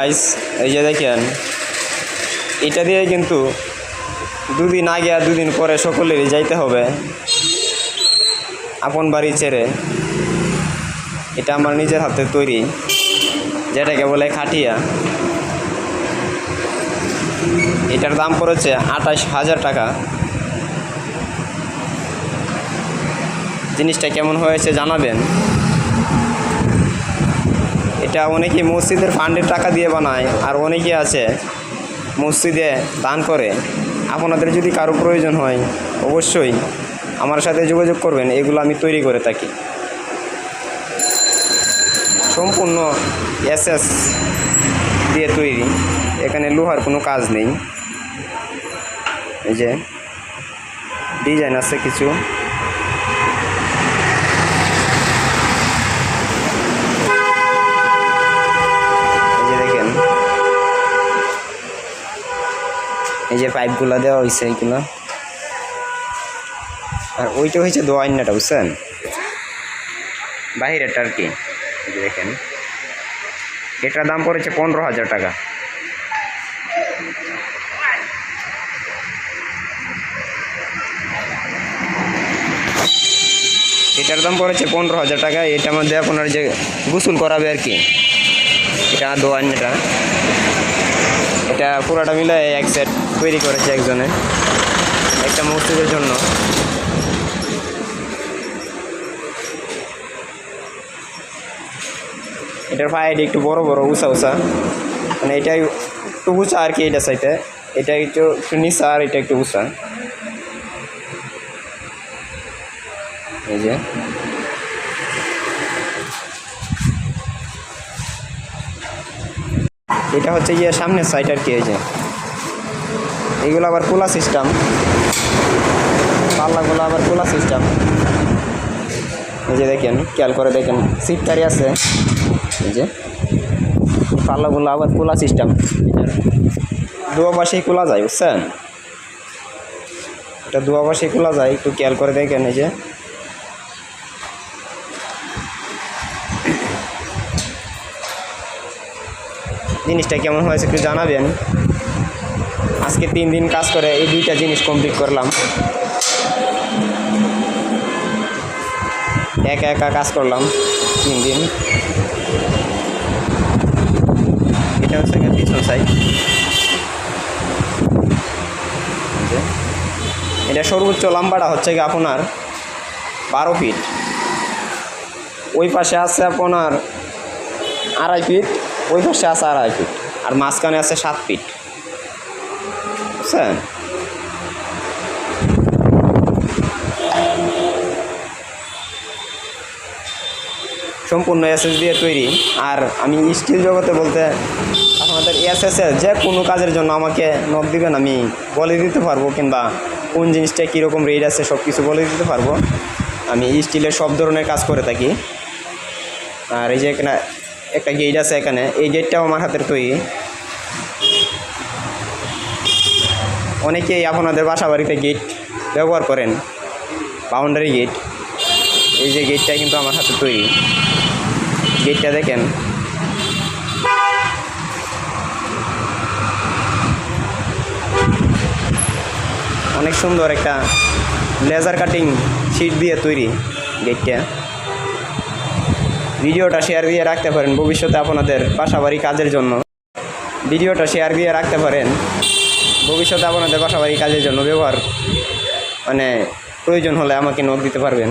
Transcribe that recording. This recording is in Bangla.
গাইস এই যে দেখেন, এটা দিয়ে কিন্তু দুদিন আগে আর দুদিন পরে সকলেরই যাইতে হবে আপন বাড়ি ছেড়ে। এটা আমার নিজের হাতে তৈরি, যেটাকে বলে খাটিয়া। এটার দাম পড়েছে আঠাশ হাজার টাকা। জিনিসটা কেমন হয়েছে জানাবেন। এটা অনেকেই মসজিদের ফান্ডের টাকা দিয়ে বানায়, আর অনেকে আছে মসজিদে দান করে। আপনাদের যদি কারও প্রয়োজন হয়, অবশ্যই আমার সাথে যোগাযোগ করবেন, এগুলো আমি তৈরি করে থাকি। সম্পূর্ণ এসএস দিয়ে তৈরি, এখানে লোহার কোনো কাজ নেই। এই যে ডিজাইন আছে কিছু এই যে দেখেন এই যে পাইপগুলো দেওয়া হয়েছে এইগুলো। আর ওইটা হয়েছে দোয়াইনাটা বুঝছেন? বাহিরেটা আর কি দেখেন। এটার দাম পড়েছে পনেরো হাজার টাকা। এটার দাম পড়েছে পনেরো হাজার টাকা এটার মধ্যে আপনার যে গোসল করাবে আর কি। এটা দোয়ান্নটা এটা পুরোটা মিলে এক সেট তৈরি করেছে একজনে একটা মসজিদের জন্য। এটার ফাইড একটু বড় বড়, উঁচা উঁচা। মানে এটা একটু উঁচা আর কি এটা সাইতে এটা একটু একটু নিচা আর এটা একটু উঁচা। এই যে। এটা হচ্ছে গিয়ে সামনের সাইড আর কি, এই যে। এগুলো আবার কোলা সিস্টেম পাল্লাগুলো আবার কোলা সিস্টেম এই যে দেখেন, খেয়াল করে দেখেন সিট কারি আছে। এই যে, পাল্লাগুলো আবার কোলা সিস্টেম দুয়া পাশেই খোলা যায়, বুঝছেন? এটা দুয়া পাশেই খোলা যায়, একটু খেয়াল করে দেখেন, এই যে। জিনিসটা কেমন হয়েছে একটু জানাবেন। আজকে তিন দিন কাজ করে এই দুইটা জিনিস কমপ্লিট করলাম। একা একা কাজ করলাম তিন দিন। এটা হচ্ছে পিছন সাইড এটা সর্বোচ্চ লম্বাটা হচ্ছে গিয়ে আপনার বারো ফিট ওই পাশে আছে আপনার আড়াই ফিট ওই পাশে আছে আড়াই ফিট আর মাঝখানে আছে সাত ফিট বুঝছেন সম্পূর্ণ এসএস দিয়ে তৈরি। আর আমি স্টিল জগতে বলতে আপনাদের এসএস যে কোনো কাজের জন্য আমাকে নখ দিবেন, আমি বলে দিতে পারব কিংবা কোন জিনিসটা কীরকম রেট আছে সব কিছু বলে দিতে পারব। আমি স্টিলের সব ধরনের কাজ করে থাকি। আর এই যে এখানে একটা গেট আছে এখানে, এই গেটটাও আমার হাতের তৈরি। অনেকেই আপনাদের বাসা বাড়িতে গেট ব্যবহার করেন বাউন্ডারি গেট এই যে গেটটা কিন্তু আমার হাতে তৈরি। গেটটা দেখেন। অনেক সুন্দর একটা লেজার কাটিং শিট দিয়ে তৈরি গেটটা ভিডিওটা শেয়ার দিয়ে রাখতে পারেন ভবিষ্যতে আপনাদের বাসাবাড়ি কাজের জন্য। ভিডিওটা শেয়ার দিয়ে রাখতে পারেন। ভবিষ্যতে আপনাদের বাসাবাড়ি কাজের জন্য ব্যবহার মানে প্রয়োজন হলে আমাকে নখ দিতে পারবেন।